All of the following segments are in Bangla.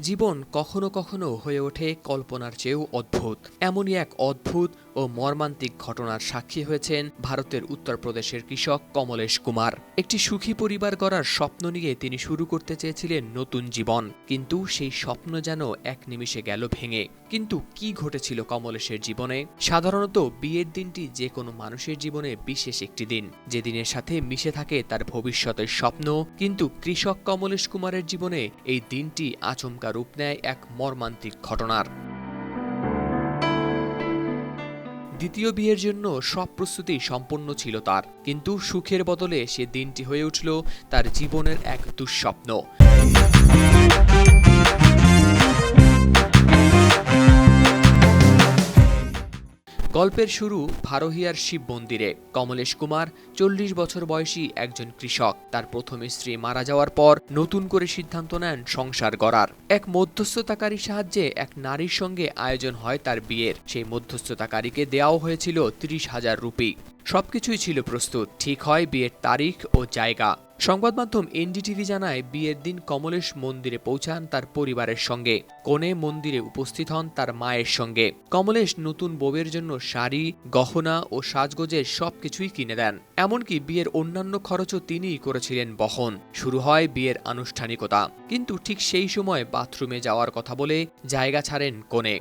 জীবন কখনো কখনো হয়ে ওঠে কল্পনার চেয়েও অদ্ভুত। এমনই এক অদ্ভুত ও মর্মান্তিক ঘটনার সাক্ষী হয়েছেন ভারতের উত্তরপ্রদেশের কৃষক কমলেশ কুমার। একটি সুখী পরিবার গড়ার স্বপ্ন নিয়ে তিনি শুরু করতে চেয়েছিলেন নতুন জীবন। কিন্তু সেই স্বপ্ন যেন এক নিমিষে গেল ভেঙে। কিন্তু কি ঘটেছিল কমলেশের জীবনে? সাধারণত বিয়ের দিনটি যে কোনো মানুষের জীবনে বিশেষ একটি দিন। যে দিনের সাথে মিশে থাকে তার ভবিষ্যতের স্বপ্ন। কিন্তু কৃষক কমলেশ কুমারের জীবনে এই দিনটি আচমকা রূপ নেয় এক মর্মান্তিক ঘটনার। দ্বিতীয় বিয়ের জন্য সব প্রস্তুতি সম্পন্ন ছিল তার, কিন্তু সুখের বদলে সে দিনটি হয়ে উঠল তার জীবনের এক দুঃস্বপ্ন। গল্পের শুরু ভারহিয়ার শিব মন্দিরে। কমলেশ কুমার, চল্লিশ বছর বয়সী একজন কৃষক। তার প্রথম স্ত্রী মারা যাওয়ার পর নতুন করে সিদ্ধান্ত নেন সংসার গড়ার। এক মধ্যস্থতাকারী সাহায্যে এক নারীর সঙ্গে আয়োজন হয় তার বিয়ের। সেই মধ্যস্থতাকারীকে দেওয়াও হয়েছিল তিরিশ হাজার রুপি। সবকিছুই ছিল প্রস্তুত। ঠিক হয় বিয়ের তারিখ ও জায়গা। সংবাদ মাধ্যম এনডিটিভি জানায়, বিয়ের দিন কমলেশ মন্দিরে পৌঁছান তার পরিবারের সঙ্গে। কোণে মন্দিরে উপস্থিত হন তার মায়ের সঙ্গে। কমলেশ নতুন বউয়ের জন্য শাড়ি, গহনা ও সাজগোজের সবকিছুই কিনে দেন। এমনকি বিয়ের অন্যান্য খরচও তিনিই করেছিলেন বহন। শুরু হয় বিয়ের আনুষ্ঠানিকতা। কিন্তু ঠিক সেই সময় বাথরুমে যাওয়ার কথা বলে জায়গা ছাড়েন কোণে।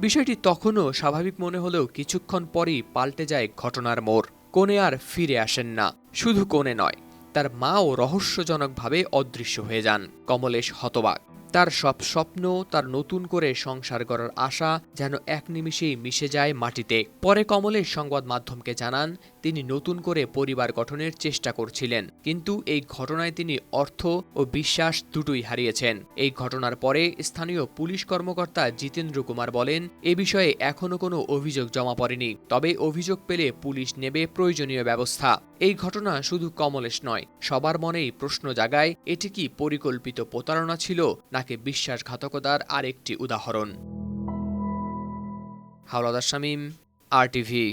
বিষয়টি তখনও স্বাভাবিক মনে হলেও কিছুক্ষণ পরই পাল্টে যায় ঘটনার মোড়। কোণে আর ফিরে আসেন না, শুধু কোণে নয়, তার মাও রহস্যজনকভাবে অদৃশ্য হয়ে যান। কমলেশ হতবাক। তার সব স্বপ্ন, তার নতুন করে সংসার করার আশা যেন এক নিমিষেই মিশে যায় মাটিতে। পরে কমলেশ সংবাদ মাধ্যমকে জানান, তিনি নতুন করে পরিবার গঠনের চেষ্টা করছিলেন। কিন্তু এই ঘটনায় তিনি অর্থ ও বিশ্বাস দুটোই হারিয়েছেন। এই ঘটনার পরে স্থানীয় পুলিশ কর্মকর্তা জিতেন্দ্র কুমার বলেন, এ বিষয়ে এখনও কোনো অভিযোগ জমা পড়েনি। তবে অভিযোগ পেলে পুলিশ নেবে প্রয়োজনীয় ব্যবস্থা। এই ঘটনা শুধু কমলেশ নয়, সবার মনেই প্রশ্ন জাগায়, এটি কি পরিকল্পিত প্রতারণা ছিল নাকি বিশ্বাসঘাতকতার আরেকটি উদাহরণ। হাওলাদার শামীম আর টিভি